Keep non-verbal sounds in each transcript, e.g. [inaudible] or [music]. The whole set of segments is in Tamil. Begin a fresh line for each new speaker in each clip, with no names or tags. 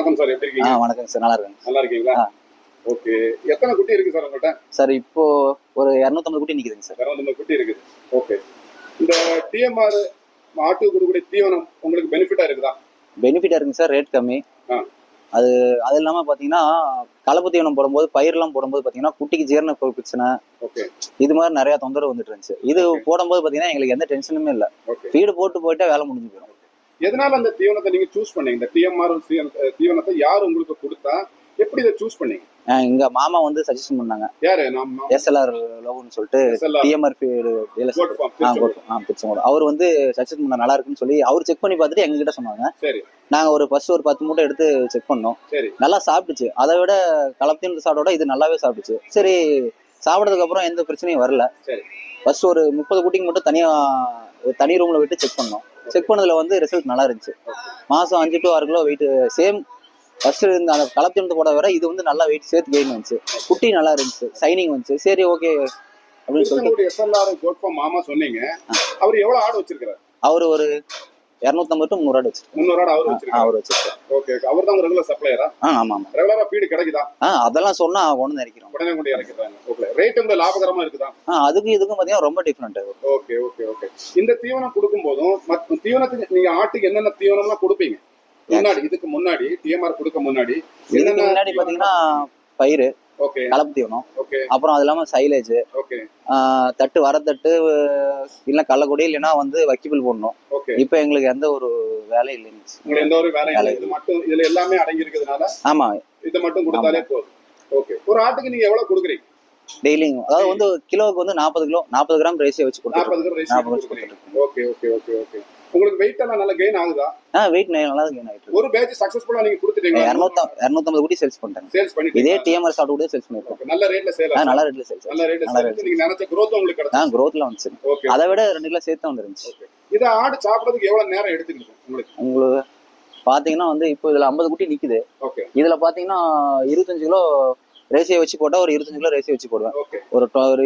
வணக்கம் சார் எப்படி
ஆ
இருக்கீங்க
வணக்கம் சார் நல்லா இருக்கேங்க
நல்லா இருக்கீங்களா?
ஆ.
ஓகே. எத்தனை குட்டி இருக்கு சார் உங்கள்கிட்ட
சார் இப்போ ஒரு இரநூத்தம்பது குட்டி நிக்குதுங்க சார்.
இரநூத்தம்பது குட்டி இருக்குது. ஓகே. இந்த டிஎம்ஆர் ஆட்டுக்கு கொடுக்கக்கூடிய தீவனம் உங்களுக்கு பெனிஃபிட்டா இருக்குதா?
பெனிஃபிட்டா இருக்குங்க சார் ரேட் கம்மி.
ஆ.
அது அது இல்லாம பாத்தீங்கன்னா கலப்பு தீவனம் போடும்போது பயிரெல்லாம் போடும்போது பாத்தீங்கன்னா குட்டிக்கு ஜீரண பிரச்சனை.
ஓகே.
இது மாதிரி நிறைய தொந்தரவு வந்துட்டு இருந்துச்சு. இது. போடும்போது பாத்தீங்கன்னா எங்களுக்கு எந்த டென்ஷனுமே இல்ல. ஃபீடு போட்டு போயிட்டா வேலை முடிஞ்சு போயிடும்.
எதனால அந்த தீவனத்தை நீங்க சூஸ் பண்ணீங்க? இந்த டிஎம்ஆர் தீவனத்தை யார் உங்களுக்கு கொடுத்தா எப்படி இதை சூஸ் பண்ணீங்க?
எங்க மாமா வந்து சஜஷன் பண்ணாங்க.
யாரு? நம்ம
எஸ்எல்ஆர் லவ்னு சொல்லிட்டு டிஎம்ஆர்
திருச்செங்கோடு.
அவர் வந்து சஜஷன் பண்ண நல்லா இருக்குன்னு சொல்லி அவர் செக் பண்ணி பார்த்துட்டு எங்க கிட்ட சொன்னாங்க.
சரி.
நாங்க ஒரு ஃபர்ஸ்ட் ஒரு பத்து மூட்டை எடுத்து செக் பண்ணோம். நல்லா சாப்பிட்டுச்சு. அதை விட கலப்பத்தின் சாப்பிட இது நல்லாவே சாப்பிட்டுச்சு. சரி சாப்பிட்டதுக்கு அப்புறம் எந்த பிரச்சனையும் வரல. ஃபர்ஸ்ட் ஒரு முப்பது குட்டிக்கு மட்டும் தனியா ஒரு தனி ரூம்ல விட்டு செக் பண்ணோம். செக் பண்ணதுல வந்து ரிசல்ட் நல்லா இருந்துச்சு மாசம் அஞ்சு டு ஆறு கிலோ வெயிட் சேம் ஃபர்ஸ்ட் இருந்த அந்த கலப்பத்தினத்தை போட வர இது வந்து நல்லா வெயிட் சேர்த்து கெயின் வந்துச்சு. குட்டி நல்லா இருந்துச்சு சைனிங் வந்துச்சு. சரி ஓகே அப்படின்னு சொல்லிட்டு.
கோட் மாமா சொன்னீங்க. அவர் எவ்வளவு ஆடு வச்சிருக்காரு
அவர் ஒரு இரநூத்தம்பது டு முந்நூறு ஆடு
முன்னூறு ஆடு அவர் வச்சிருக்காரு.
அவர் வச்சிருக்காரு.
ஓகே அவர் தான் ரெகுலர் சப்ளையரா
ஆ ஆமா ஆமா.
ரெகுலரா ஃபீடு கிடைக்குதா?
ஆ அதெல்லாம் சொன்னா ஒன்று நினைக்கிறோம்
உடனே கொண்டு இறக்கிறாங்க ஓகே ரேட் வந்து லாபகரமா இருக்குதா?
ஆ அதுக்கும் இதுக்கும் பார்த்தீங்கன்னா ரொம்ப டிஃப்ரெண்ட்
ஓகே ஓகே ஓகே இந்த தீவனம் கொடுக்கும் போதும் தீவனத்துக்கு நீங்க ஆட்டுக்கு என்னென்ன தீவனம்லாம் கொடுப்பீங்க? முன்னாடி இதுக்கு முன்னாடி டிஎம்ஆர் கொடுக்க முன்னாடி
முன்னாடி பாத்தீங்கன்னா பயிர் கலப்பு தீவனம். அப்புறம் அது இல்லாம சைலேஜ் தட்டு வரத்தட்டு இல்ல கள்ளக்குடி இல்லைன்னா வந்து வக்கிபிள் போடணும். இப்போ எங்களுக்கு எந்த ஒரு வேலையும் இல்லைங்க
எந்த ஒரு வேலையும் இல்லை.
வேலை
இது மட்டும் இதுல எல்லாமே அடங்கி இருக்கிறதுனால
ஆமா.
இதை மட்டும் கொடுத்தாலே போதும். ஓகே ஒரு ஆட்டுக்கு நீங்க எவ்வளவு கொடுக்குறீங்க?
டெய்லியும். அதாவது வந்து கிலோவுக்கு வந்து நாற்பது கிலோ நாற்பது கிராம் ரேசியோ வச்சு கொடுத்துருக்கோம்
ஓகே ஓகே ஓகே ஓகே உங்களுக்கு வெயிட் எல்லாம் நல்லா கெயின் ஆகுதா?
ஆ வெயிட் நல்லா gain ஆயிட்டு
ஒரு பேட்ச் சக்சஸ்ஃபுல்லா நீங்க கொடுத்துட்டீங்க
இரநூத்தம் இரநூத்தம்பது குட்டி சேல்ஸ் பண்ணிட்டாங்க
சேல்ஸ் பண்ணிட்டீங்க
இதே டிஎம்ஆர் சாப்பிட்டு கூட சேல்ஸ் பண்ணிருக்கோம்.
நல்ல ரேட்ல சேல்
ஆ நல்ல ரேட்ல சேல்ஸ்
நல்ல ரேட்ல
நல்ல
சேல் நீங்க நினைச்ச growth உங்களுக்கு கிடைச்சது
ஆ growthல வந்துச்சு.
ஓகே
அதை விட ரெண்டு கிலோ சேர்த்து வந்துருந்துச்சு
இத ஆடு சாப்பிடுறதுக்கு எவ்வளவு நேரம் எடுத்துக்கிட்டு உங்களுக்கு?
உங்களுக்கு பாத்தீங்கன்னா வந்து இப்போ இதுல ஐம்பது குட்டி நிக்குது.
ஓகே
இதுல பாத்தீங்கன்னா இருபத்தஞ்சு கிலோ ரேசியை வச்சு போட்டா ஒரு இருபத்தஞ்சு கிலோ ரேசியை வச்சு போடுவேன். ஒரு ஒரு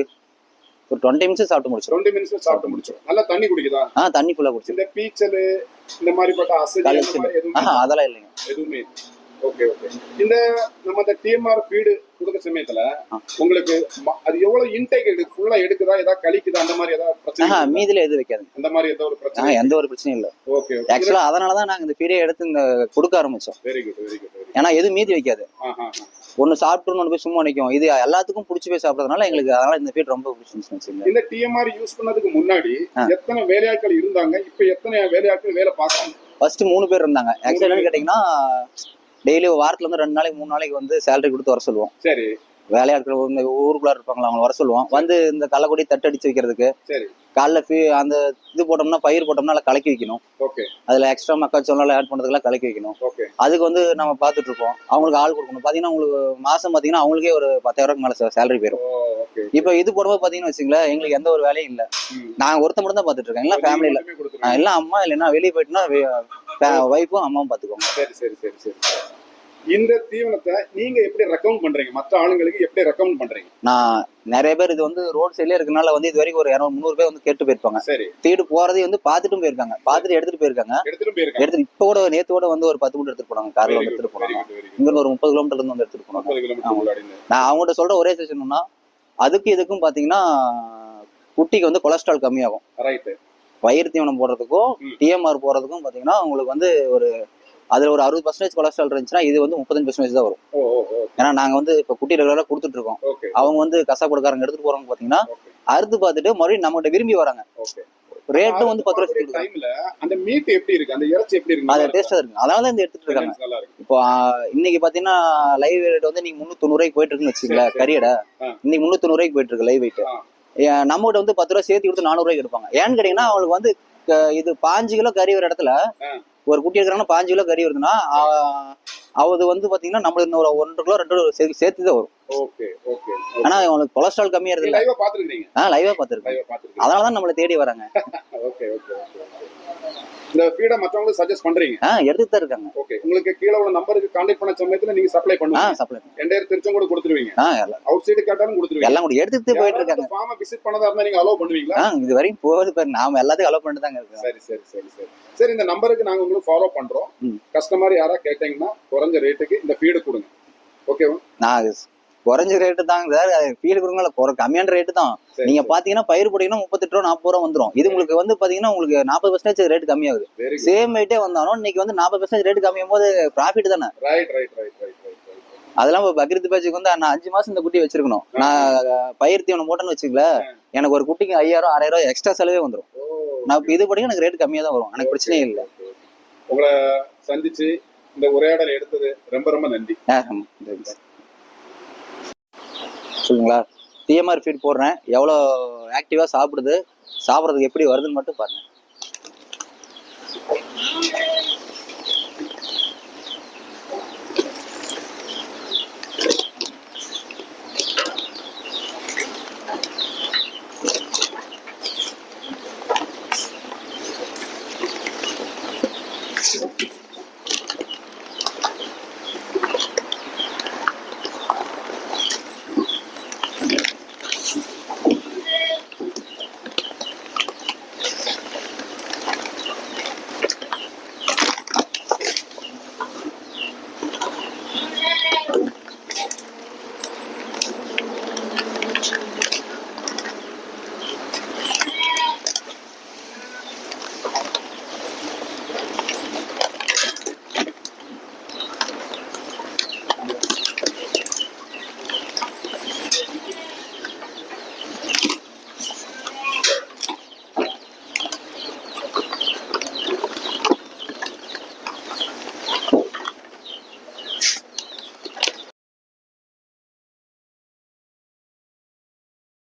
ஒரு டுவெண்ட்டி மினிட்ஸ் சாப்பிட்டு முடிச்சிடும்
டுவெண்ட்டி மினிட்ஸ்ல சாப்பிட்டு முடிச்சோம் நல்லா தண்ணி குடிக்குதா?
ஆ தண்ணி ஃபுல்லா குடிச்சிடும்
இந்த பீச்சல் இந்த அசதி. மாதிரி எதுவுமே
ஆஹா அதெல்லாம் இல்லைங்க.
எதுவுமே ஓகே ஓகே இந்த நம்ம இந்த டிஎம்ஆர் ஃபீடு கொடுக்குற சமயத்துல. உங்களுக்கு அது எவ்வளவு இன்டேக் எடுக்கு ஃபுல்லா எடுக்குதா ஏதாவது கழிக்குதா அந்த மாதிரி ஏதாவது பிரச்சனை?
மீதில எதுவும் வைக்காதுங்க.
அந்த மாதிரி ஏதோ ஒரு பிரச்சனை
எந்த ஒரு பிரச்சனையும் இல்லை.
ஓகே
ஆக்சுவலா அதனால தான் நாங்க இந்த பீரியை எடுத்து இந்த கொடுக்க ஆரம்பிச்சோம்.
வெரி குட் வெரி குட்
ஏன்னா எதுவும் மீதி வைக்காது. ஒன்னு சாப்பிட்டு ஒன்று போய் சும்மா நிற்கும் இது எல்லாத்துக்கும் பிடிச்சி போய் சாப்பிட்றதுனால எங்களுக்கு அதனால இந்த ஃபீட் ரொம்ப பிடிச்சிருந்துச்சு.
இந்த டிஎம்ஆர் யூஸ் பண்ணதுக்கு முன்னாடி. எத்தனை வேலையாட்கள் இருந்தாங்க? இப்ப எத்தனை வேலையாட்கள் வேலை பார்க்கறாங்க?
ஃபர்ஸ்ட் மூணு பேர் இருந்தாங்க. ஆக்சுவலா என்னன்னு கேட்டிங்கன்னா டெய்லி வாரத்துல வந்து ரெண்டு நாளைக்கு மூணு நாளைக்கு வந்து சேலரி கொடுத்து வர சொல்லுவோம்.
சரி.
வேலையாட்கள் ஊருக்குள்ளார இருப்பாங்களா அவங்க வர சொல்லுவோம். வந்து இந்த கள்ளக்குடி தட்டு அடிச்சு வைக்கிறதுக்கு
சரி.
காலைல ஃபீ அந்த இது போட்டோம்னா பயிர் போட்டோம்னா கலக்கி வைக்கணும்.
ஓகே.
அதுல எக்ஸ்ட்ரா மக்காச்சோளம் ஆட் பண்றதுக்குலாம் கலக்கி வைக்கணும்.
ஓகே.
அதுக்கு வந்து நம்ம பார்த்துட்டு இருப்போம் அவங்களுக்கு ஆள் கொடுக்கணும். பாத்தீங்கன்னா உங்களுக்கு மாசம் பாத்தீங்கன்னா அவங்களுக்கே ஒரு பத்தாயிரம் மேல சேலரி போயிடும் இப்போ இது போடும்போது பாத்தீங்கன்னா வச்சுங்களேன் எங்களுக்கு எந்த ஒரு வேலையும் இல்ல. நாங்க ஒருத்த மட்டும் தான் பாத்துட்டு இருக்கோம் எல்லாம் ஃபேமிலியில எல்லாம் அம்மா இல்லைன்னா வெளியே போயிட்டுனா ஒய்ஃபும் அம்மாவும் பாத்துக்கோங்க
சரி சரி சரி சரி. இந்த தீவனத்தை நீங்க எப்படி ரெக்கமெண்ட் பண்றீங்க? மற்ற ஆளுங்களுக்கு எப்படி ரெக்கமெண்ட் பண்றீங்க?
நான் நிறைய பேர் இது வந்து ரோட் சைட்லயே இருக்கனால வந்து இது வரைக்கும் ஒரு இரநூறு முந்நூறு பேர் வந்து கேட்டு போயிருப்பாங்க.
சரி.
ஃபீடு போறதையும் வந்து பாத்துட்டும் போயிருக்காங்க. பாத்துட்டு எடுத்துட்டு போயிருக்காங்க.
எடுத்துட்டு போயிருக்காங்க.
எடுத்துட்டு இப்போ கூட நேத்து கூட வந்து ஒரு பத்து மூட்டை எடுத்துட்டு போனாங்க. கார்ல வந்து எடுத்துட்டு போனாங்க. இங்க ஒரு முப்பது கிலோமீட்டர்ல இருந்து வந்து எடுத்துட்டு போனாங்க.
கிலோமீட்டர்
நான் அவங்ககிட்ட சொல்ற ஒரே செஷன்னா அதுக்கு இதுக்கும் பாத்தீங்கன்னா குட்டிக்கு வந்து கொலஸ்ட்ரால் கம்மியாகும். வயிறு தீவனம் போடுறதுக்கும். டிஎம்ஆர் போடுறதுக்கும் பாத்தீங்கன்னா உங்களுக்கு வந்து ஒரு அதுல ஒரு அறுபது பர்சன்டேஜ் கொலஸ்ட்ரால் இருந்துச்சுன்னா இது வந்து முப்பத்தஞ்சு பர்சன்டேஜ் தான் வரும். ஏன்னா நாங்க வந்து இப்ப குட்டி ரெகுலரா கொடுத்துட்டு இருக்கோம். அவங்க வந்து கசா கொடுக்காரங்க எடுத்துட்டு போறவங்க பாத்தீங்கன்னா அறுத்து பார்த்துட்டு மறுபடியும் நம்மகிட்ட விரும்பி வராங்க. ரேட்டும் வந்து பத்து ரூபாய்
டைம்ல அந்த மீட் எப்படி இருக்கு? அந்த இறைச்சி எப்படி இருக்கு?
அது டேஸ்டா இருக்கு. அதனால தான் இந்த எடுத்துட்டு இருக்காங்க. இப்போ இன்னைக்கு பாத்தீங்கன்னா லைவ் ரேட் வந்து நீங்க முன்னூத்தி ரூபாய்க்கு போயிட்டு இருக்குன்னு வச்சுக்கல
ஆ.
இன்னைக்கு முன்னூத்தி ரூபாய்க்கு போயிட்டு இருக்கு லைவ் வெயிட்
ஆ.
நம்ம கிட்ட வந்து பத்து ரூபாய் சேர்த்து கொடுத்து நானூறு ரூபாய்க்கு எடுப்பாங்க. ஏன்னு கேட்டீங்கன்னா அவங்களுக்கு வந்து இது பாஞ்சு கிலோ கறி ஒரு இடத்துல. ஒரு குட்டி எடுக்கிறாங்கன்னா பாஞ்சு கிலோ கறி வருதுன்னா அது வந்து பாத்தீங்கன்னா நம்மளுக்கு இன்னும் ஒரு ஒன்றரை கிலோ ரெண்டு கிலோ சேர்த்து தான் வரும்.
Okay okay.
ஆனா அவங்களுக்கு கொலஸ்ட்ரால் கம்மியா இருக்கு
லைவா பாத்துருக்கீங்க
ஆ லைவா பாத்துருக்கேன்
லைவா பாத்துருக்கீங்க
அதனால தான் நம்மளை தேடி வராங்க. [laughs]
Okay okay okay. இந்த ஃபீடை மற்றவங்களுக்கு சஜஸ்ட் பண்றீங்க?
ஆ எடுத்துட்டு தான் இருக்காங்க.
ஓகே உங்களுக்கு கீழே உள்ள நம்பருக்கு கான்டாக்ட் பண்ண சமயத்துல நீங்க சப்ளை
ஆ
பண்ணுவீங்க
சப்ளை
என்டையர் திருச்செங்கோடு கொடுத்துருவீங்க.
ஆ
அவுட் சைடு கேட்டாலும் கொடுத்துருவீங்க.
எல்லாம் கூட எடுத்துட்டு போயிட்டு இருக்காங்க.
ஃபார்மை விசிட் பண்ணதா இருந்தா நீங்க அலோவ் பண்ணுவீங்களா?
ஆ இது வரைக்கும் போகுது பாரு நாம எல்லாத்தையும் அலோவ் பண்ணிட்டு தாங்க இருக்கோம்.
சரி சரி சரி சரி. சரி இந்த நம்பருக்கு நாங்க உங்களுக்கு ஃபாலோ பண்றோம். கஸ்டமர் யாரா கேட்டீங்கன்னா குறைஞ்ச ரேட்டுக்கு இந்த ஃபீடு கொடுங்க. ஓகேவா
நான் குறைஞ்ச ரேட்டு தாங்க சார் ஃபீடு கொடுங்கல குறை கம்மியான ரேட்டு தான். நீங்க. பாத்தீங்கன்னா பயிர் போட்டீங்கன்னா முப்பத்தெட்டு ரூபா நாற்பது ரூபா வந்துரும். இது உங்களுக்கு வந்து பாத்தீங்கன்னா உங்களுக்கு நாற்பது பர்சன்டேஜ் ரேட் கம்மியாகுது. சேம் வெயிட்டே வந்தாலும் இன்னைக்கு வந்து நாற்பது பர்சன்டேஜ் ரேட் கம்மியும் போது ப்ராஃபிட் தானே? அதெல்லாம் பக்ரீத் பேட்சுக்கு வந்து நான் அஞ்சு மாசம் இந்த குட்டி வச்சிருக்கணும். நான் பயிர் தீவனம் போட்டேன்னு வச்சுக்கல எனக்கு ஒரு குட்டிக்கு ஐயாயிரம் ஆறாயிரம் ரூபாய் எக்ஸ்ட்ரா செலவே வந்துரும். நான் இப்ப இது படி எனக்கு ரேட் கம்மியா தான் வரும். எனக்கு பிரச்சனையே இல்லை.
உங்களை சந்திச்சு இந்த உரையாடல் எடுத்தது ரொம்ப ரொம்ப நன்றி.
சொல்லுங்களா? டிஎம்ஆர் ஃபீட் போடுறேன். எவ்வளோ ஆக்டிவாக சாப்பிடுது சாப்பிட்றதுக்கு எப்படி வருதுன்னு மட்டும் பாருங்க.